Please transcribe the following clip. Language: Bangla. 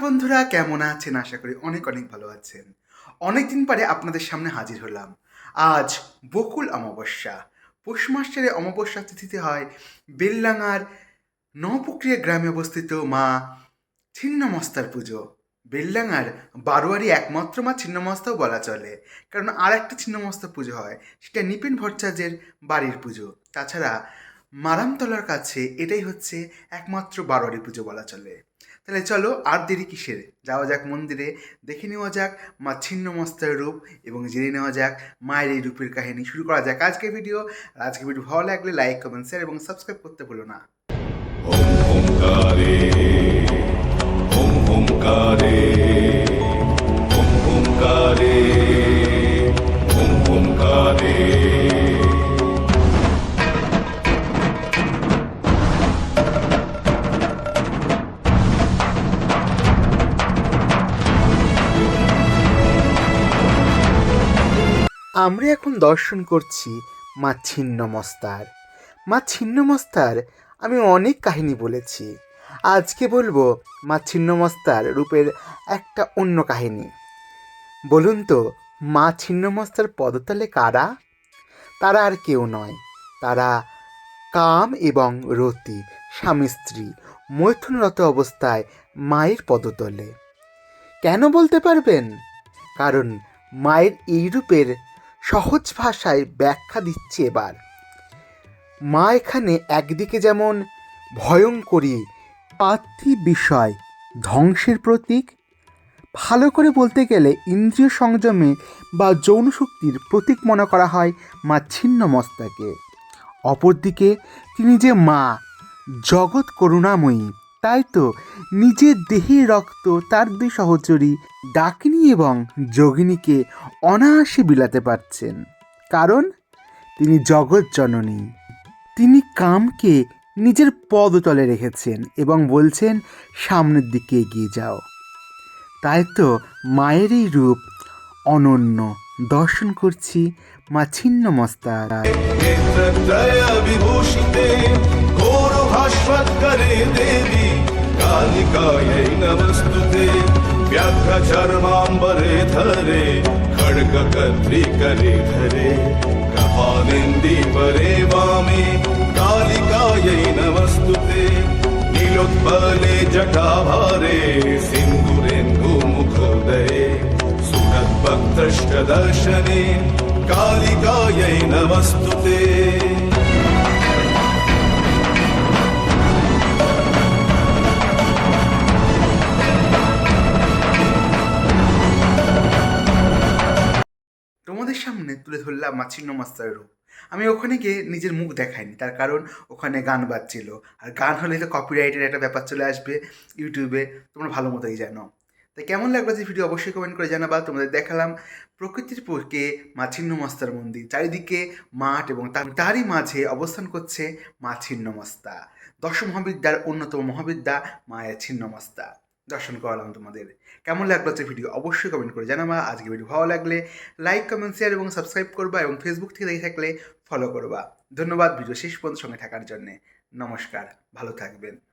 বন্ধুরা, কেমন আছেন? আশা করি অনেক অনেক ভালো আছেন। অনেকদিন পরে আপনাদের সামনে হাজির হলাম। আজ বকুল অমাবস্যা। পৌষ মাসের অমাবস্যা তিথিতে হয় বেললাঙার নবপ্রক্রিয়া গ্রামে অবস্থিত মা ছিন্নমস্তার পুজো। বেললাঙার বারোয়ারি একমাত্র মা ছিন্নমস্তাও বলা চলে। কারণ আর একটা ছিন্নমস্তা পুজো হয়, সেটা নিপেন ভট্টাচার্যের বাড়ির পুজো। তাছাড়া মারামতলার কাছে এটাই হচ্ছে একমাত্র বারোয়ারি পুজো বলা চলে। তাহলে চলো আর দেরি কিসের? যাওয়া যাক মন্দিরে, দেখে নেওয়া যাক মা ছিন্নমস্তার রূপ এবং জেনে নেওয়া যাক মায়ের এই রূপের কাহিনী। শুরু করা যাক আজকের ভিডিও। আজকের ভিডিও ভালো লাগলে লাইক কমেন্ট শেয়ার এবং সাবস্ক্রাইব করতে ভুলো না। আমরা এখন দর্শন করছি মা ছিন্নমস্তার মা ছিন্নমস্তার আমি অনেক কাহিনী বলেছি। আজকে বলব মা ছিন্নমস্তার রূপের একটা অন্য কাহিনী। বলুন তো, মা ছিন্নমস্তার পদতলে কারা? তারা আর কেউ নয়। তারা কাম এবং রতি, স্বামী স্ত্রী, মৈথুনরত অবস্থায় মায়ের পদতলে। কেন বলতে পারবেন? কারণ মায়ের এই রূপের সহজ ভাষায় ব্যাখ্যা দিচ্ছি এবার। মা এখানে একদিকে যেমন ভয়ঙ্করী পার্থিব বিষয়, ধ্বংসের প্রতীক, ভালো করে বলতে গেলে ইন্দ্রিয় সংযমে বা যৌন শক্তির প্রতীক মনে করা হয় মা ছিন্ন মস্তাকে। অপরদিকে তিনি যে মা, জগৎ করুণাময়ী তাই তো নিজের দেহের রক্ত, তার দুই সহচরী, ডাকিনি এবং যোগিনীকে অনায়াসে বিলাতে পারছেন। কারণ তিনি জগৎ জননী। তিনি কামকে নিজের পদতলে রেখেছেন এবং বলছেন, সামনের দিকে এগিয়ে যাও। তাই তো মায়ের এই রূপ অনন্য। দর্শন করছি মা ছিন্ন মস্তার। বিভূষিতে দেবী। कालिकायै नमस्तुते व्याघ्रचर्माम्बरे धरे खड्गकर्त्रिकरे धरे कपालिन्दीपरे वामे कालिकायै नमस्तुते नीलोत्पले जटाभारे सिन्दुरेन्दुमुखोदये सुखद्भक्तष्टदर्शने कालिकायै नमस्तुते সামনে তুলে ধরলাম মা ছিন্নমস্তার রূপ আমি ওখানে গিয়ে নিজের মুখ দেখাইনি, তার কারণ ওখানে গান বাজছিল। আর গান হলে তো কপিরাইটের একটা ব্যাপার চলে আসবে ইউটিউবে তোমরা ভালো মতোই জানো। তাই কেমন লাগল যে ভিডিও অবশ্যই কমেন্ট করে জানাবা। তোমাদের দেখালাম প্রকৃতির পক্ষে মা ছিন্নমস্তার মন্দির। চারিদিকে মাঠ এবং তার তারই মাঝে অবস্থান করছে মা ছিন্নমস্তা দশ মহাবিদ্যার অন্যতম মহাবিদ্যা মায়ের ছিন্নমস্তা দর্শন করালাম তোমাদের। কেমন লাগল যে ভিডিও অবশ্যই কমেন্ট করে জানাবা। আজকে ভিডিও ভালো লাগলে লাইক কমেন্ট শেয়ার এবং সাবস্ক্রাইব করবা এবং ফেসবুক থেকে দেখে থাকলে ফলো করবা। ধন্যবাদ। ভিডিও শেষ পর্যন্ত সঙ্গে থাকার জন্যে। নমস্কার। ভালো থাকবেন।